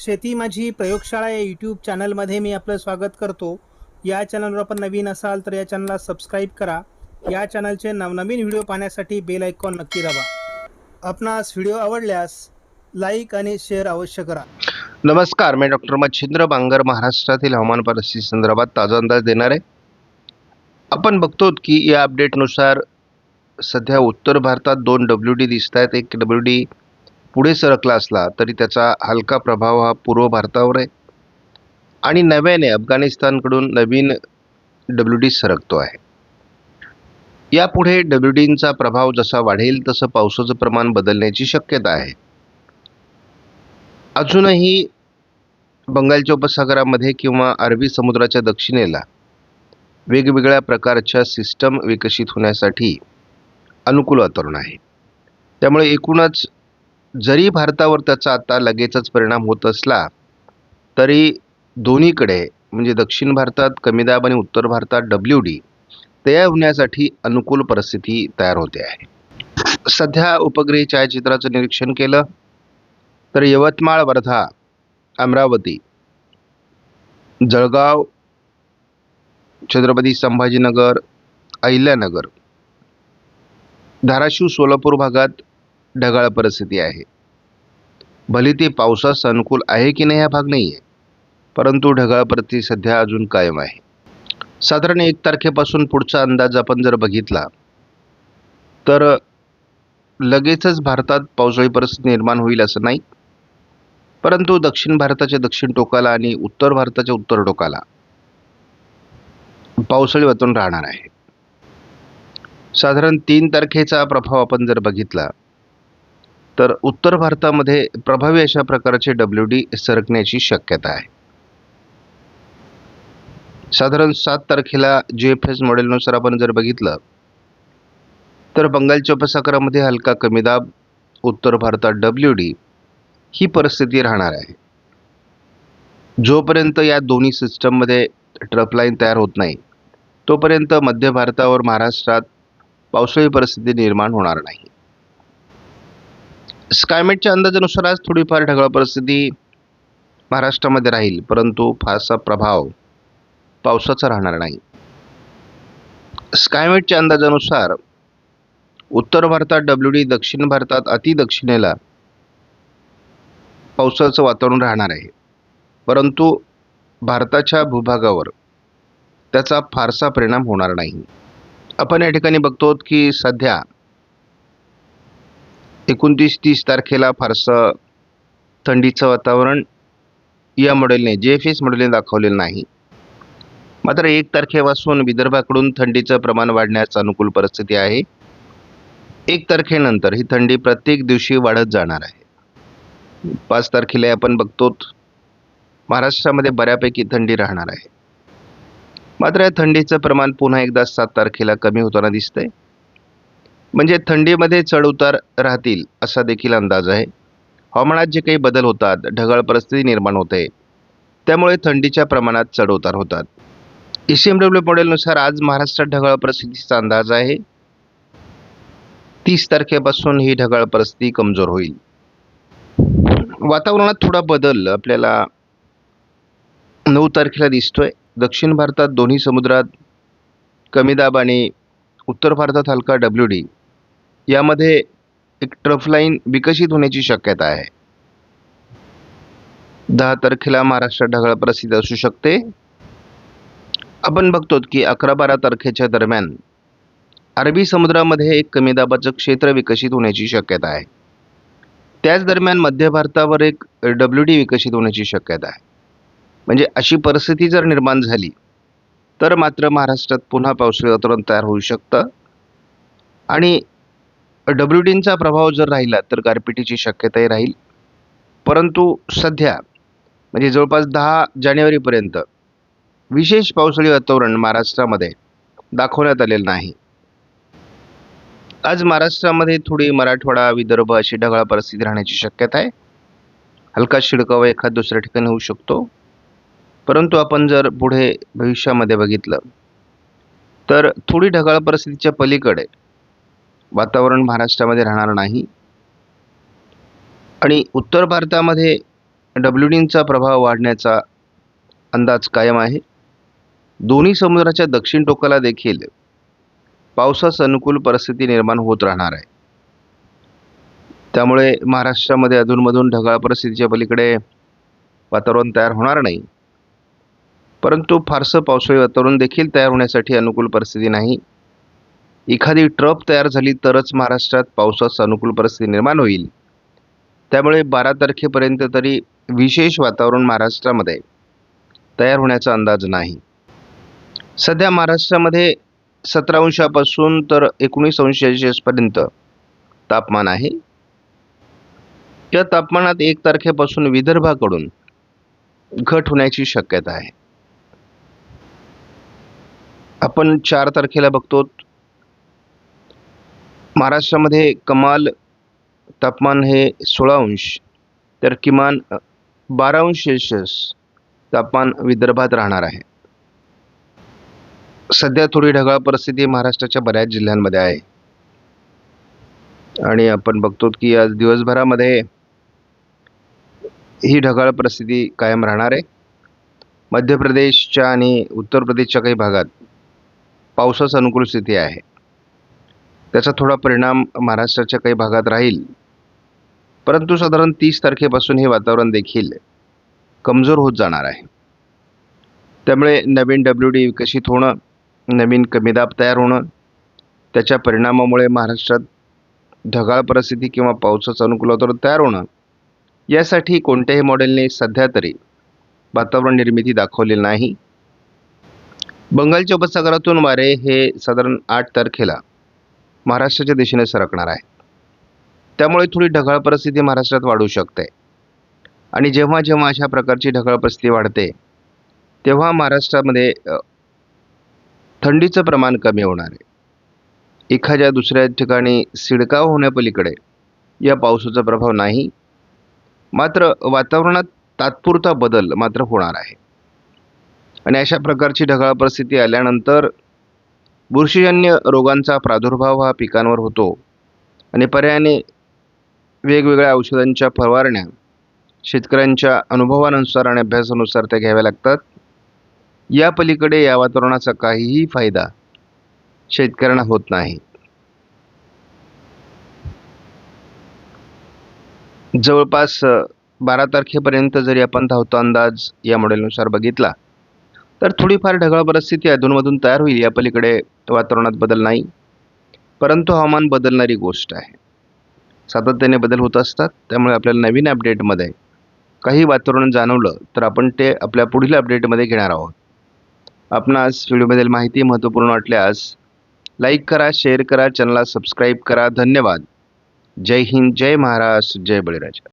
शेती माझी प्रयोगशाळा या यूट्यूब चॅनलमध्ये मी आपलं स्वागत करतो. या चॅनलवर आपण नवीन असाल तर या चॅनलला सबस्क्राईब करा. या चॅनलचे नवनवीन व्हिडिओ पाहण्यासाठी बेल आयकॉन नक्की दाबा. आपणास व्हिडिओ आवडल्यास लाईक आणि शेअर अवश्य करा. नमस्कार मी डॉक्टर मच्छिंद्र बांगर महाराष्ट्रातील हवामान परिस्थिती संदर्भात ताजा अंदाज देणार. आहे आपण बघतो की या अपडेटनुसार सध्या उत्तर भारतात दोन डब्ल्यू डी दिसत आहेत एक डब्ल्यू डी पुढे सरकला असला तरी त्याचा हलका प्रभाव हा पूर्व भारतावर आहे. आणि नव्याने अफगाणिस्तानकडून नवीन डब्ल्यू डी सरकतो आहे. यापुढे डब्ल्यू डींचा प्रभाव जसा वाढेल तसं पावसाचं प्रमाण बदलण्याची शक्यता आहे. अजूनही बंगालच्या उपसागरामध्ये किंवा अरबी समुद्राच्या दक्षिणेला वेगवेगळ्या प्रकारच्या सिस्टम विकसित होण्यासाठी अनुकूल वातावरण आहे. त्यामुळे एकूणच जरी भारतावर त्याचा आता लगेचच परिणाम होत असला तरी दोन्हीकडे म्हणजे दक्षिण भारतात कमी दाब आणि उत्तर भारतात डब्ल्यू डी तयार होण्यासाठी अनुकूल परिस्थिती तयार होते आहे. सध्या उपग्रही छायाचित्राचं निरीक्षण केलं तर यवतमाळ वर्धा अमरावती जळगाव छत्रपती संभाजीनगर अहिल्यानगर धाराशिव सोलापूर भागात ढगाळ परिस्थिती आहे. भले ती पावसास अनुकूल आहे की नाही हा भाग नाही आहे परंतु ढगाळ परिस्थिती सध्या अजून कायम आहे. साधारण एक तारखेपासून पुढचा अंदाज आपण जर बघितला तर लगेचच भारतात पावसाळी परिस्थिती निर्माण होईल असं नाही परंतु दक्षिण भारताच्या दक्षिण टोकाला आणि उत्तर भारताच्या उत्तर टोकाला पावसाळी वातावरण राहणार आहे. साधारण तीन तारखेचा प्रभाव आपण जर बघितला तर उत्तर भारतामध्ये प्रभावी अशा प्रकारचे डब्ल्यू डी सरकण्याची शक्यता आहे. साधारण सात तारखेला जी एफ एस मॉडेलनुसार आपण जर बघितलं तर बंगालच्या उपसागरामध्ये हलका कमी दाब उत्तर भारतात डब्ल्यू डी ही परिस्थिती राहणार आहे. जोपर्यंत या दोन्ही सिस्टममध्ये ट्रफ लाईन तयार होत नाही तोपर्यंत मध्य भारतावर महाराष्ट्रात पावसाळी परिस्थिती निर्माण होणार नाही. स्कायमेटच्या अंदाजानुसार आज थोडीफार ढगाळ परिस्थिती महाराष्ट्रामध्ये राहील परंतु फारसा प्रभाव पावसाचा राहणार नाही. स्कायमेटच्या अंदाजानुसार उत्तर भारतात डब्ल्यू डी दक्षिण भारतात अतिदक्षिणेला पावसाचं वातावरण राहणार आहे. परंतु भारताच्या भूभागावर त्याचा फारसा परिणाम होणार नाही. आपण या ठिकाणी बघतो की सध्या एकोणतीस तीस तारखेला फारसं थंडीचं वातावरण या मॉडेलने जे एफ एस मॉडेलने दाखवलेलं नाही. मात्र एक तारखेपासून विदर्भाकडून थंडीचं प्रमाण वाढण्यास अनुकूल परिस्थिती आहे. एक तारखेनंतर ही थंडी प्रत्येक दिवशी वाढत जाणार आहे. पाच तारखेला आपण बघतो महाराष्ट्रामध्ये बऱ्यापैकी थंडी राहणार आहे. मात्र या थंडीचं प्रमाण पुन्हा एकदा सात तारखेला कमी होताना दिसतंय. म्हणजे थंडीमध्ये चढउतार राहतील असा देखील अंदाज आहे. हवामानात जे काही बदल होतात ढगाळ परिस्थिती निर्माण होते. त्यामुळे थंडीच्या प्रमाणात चढउतार होतात. ई सी एम डब्ल्यू मॉडेलनुसार आज महाराष्ट्रात ढगाळ परिस्थितीचा अंदाज आहे. तीस तारखेपासून ही ढगाळ परिस्थिती कमजोर होईल. वातावरणात थोडा बदल आपल्याला नऊ तारखेला दिसतोय. दक्षिण भारतात दोन्ही समुद्रात कमी दाब आणि उत्तर भारतात हलका डब्ल्यू डी यामध्ये एक ट्रफ लाईन विकसित होण्याची शक्यता आहे. दहा तारखेला महाराष्ट्रात ढगाळ प्रसिद्ध असू शकते. आपण बघतो की अकरा बारा तारखेच्या दरम्यान अरबी समुद्रामध्ये एक कमी दाबाचं क्षेत्र विकसित होण्याची शक्यता आहे. त्याच दरम्यान मध्य भारतावर एक डब्ल्यू डी विकसित होण्याची शक्यता आहे. म्हणजे अशी परिस्थिती जर निर्माण झाली तर मात्र महाराष्ट्रात पुन्हा पावसाळी वातावरण तयार होऊ शकतं. आणि डब्ल्यू डींचा प्रभाव जर राहिला तर गारपिटीची शक्यताही राहील. परंतु सध्या म्हणजे जवळपास दहा जानेवारीपर्यंत विशेष पावसाळी वातावरण महाराष्ट्रामध्ये दाखवण्यात आलेलं नाही. आज महाराष्ट्रामध्ये थोडी मराठवाडा विदर्भ अशी ढगाळ परिस्थिती राहण्याची शक्यता आहे. हलका शिडकावा एखाद दुसऱ्या ठिकाणी होऊ शकतो. परंतु आपण जर पुढे भविष्यामध्ये बघितलं तर थोडी ढगाळ परिस्थितीच्या पलीकडे वातावरण महाराष्ट्रामध्ये राहणार नाही. आणि उत्तर भारतामध्ये डब्ल्यू डींचा प्रभाव वाढण्याचा अंदाज कायम आहे. दोन्ही समुद्राच्या दक्षिण टोकाला देखील पावसास अनुकूल परिस्थिती निर्माण होत राहणार आहे. त्यामुळे महाराष्ट्रामध्ये अधूनमधून ढगाळ परिस्थितीच्या पलीकडे वातावरण तयार होणार नाही. परंतु फारसं पावसाळी वातावरण देखील तयार होण्यासाठी अनुकूल परिस्थिती नाही. एखादी ट्रप तयार झाली तरच महाराष्ट्रात पावसास अनुकूल परिस्थिती निर्माण होईल. त्यामुळे बारा तारखेपर्यंत तरी विशेष वातावरण महाराष्ट्रामध्ये तयार होण्याचा अंदाज नाही. सध्या महाराष्ट्रामध्ये सतरा अंशापासून तर एकोणीस अंश सेल्सिअसपर्यंत तापमान आहे. या तापमानात एक तारखेपासून विदर्भाकडून घट होण्याची शक्यता आहे. आपण चार तारखेला बघतो महाराष्ट्रामध्ये कमाल तापमान हे सोळा अंश तर किमान बारा अंश सेल्शियस तापमान विदर्भात राहणार आहे. सध्या थोडी ढगाळ परिस्थिती महाराष्ट्राच्या बऱ्याच जिल्ह्यांमध्ये आहे. आणि आपण बघतो की आज दिवसभरामध्ये ही ढगाळ परिस्थिती कायम राहणार आहे. मध्य प्रदेशच्या आणि उत्तर प्रदेशच्या काही भागात पावसास अनुकूल स्थिती आहे. त्याचा थोडा परिणाम महाराष्ट्राच्या काही भागात राहील. परंतु साधारण तीस तारखेपासून हे वातावरण देखील कमजोर होत जाणार आहे. त्यामुळे नवीन डब्ल्यू डी विकसित होणं नवीन कमी दाब तयार होणं त्याच्या परिणामामुळे महाराष्ट्रात ढगाळ परिस्थिती किंवा पावसाचं अनुकूल वातावरण तयार होणं यासाठी कोणत्याही मॉडेलने सध्या तरी वातावरण निर्मिती दाखवलेली नाही. बंगालच्या उपसागरातून वारे हे साधारण आठ तारखेला महाराष्ट्राच्या दिशेने सरकणार आहे. त्यामुळे थोडी ढगाळ परिस्थिती महाराष्ट्रात वाढू शकते. आणि जेव्हा जेव्हा अशा प्रकारची ढगाळ परिस्थिती वाढते तेव्हा महाराष्ट्रामध्ये थंडीचं प्रमाण कमी होणार आहे. एखाद्या दुसऱ्या ठिकाणी सिडकाव होण्यापलीकडे या पावसाचा प्रभाव नाही. मात्र वातावरणात तात्पुरता बदल मात्र होणार आहे. आणि अशा प्रकारची ढगाळ परिस्थिती आल्यानंतर बुरशीजन्य रोगांचा प्रादुर्भाव हा पिकांवर होतो. आणि पर्यायाने वेगवेगळ्या औषधांच्या फवारण्या शेतकऱ्यांच्या अनुभवानुसार आणि अभ्यासानुसार त्या घ्याव्या लागतात. या पलीकडे या वातावरणाचा काहीही फायदा शेतकऱ्यांना होत नाही. जवळपास बारा तारखेपर्यंत जरी आपण धावतो अंदाज या मॉडेलनुसार बघितला तर थोडीफार ढगाळ परिस्थिती अधूनमधून तयार होईल या पलीकडे वातावरणात बदल नाही. परंतु हवामान बदलणारी गोष्ट आहे. सातत्याने बदल होत असतात त्यामुळे आपल्याला नवीन अपडेटमध्ये काही वातावरण जाणवलं तर आपण ते आपल्या पुढील अपडेटमध्ये घेणार आहोत. आपणास व्हिडिओमधील माहिती महत्त्वपूर्ण वाटल्यास लाईक करा शेअर करा चॅनलला सबस्क्राईब करा. धन्यवाद. जय हिंद जय महाराष्ट्र जय बळीराजा.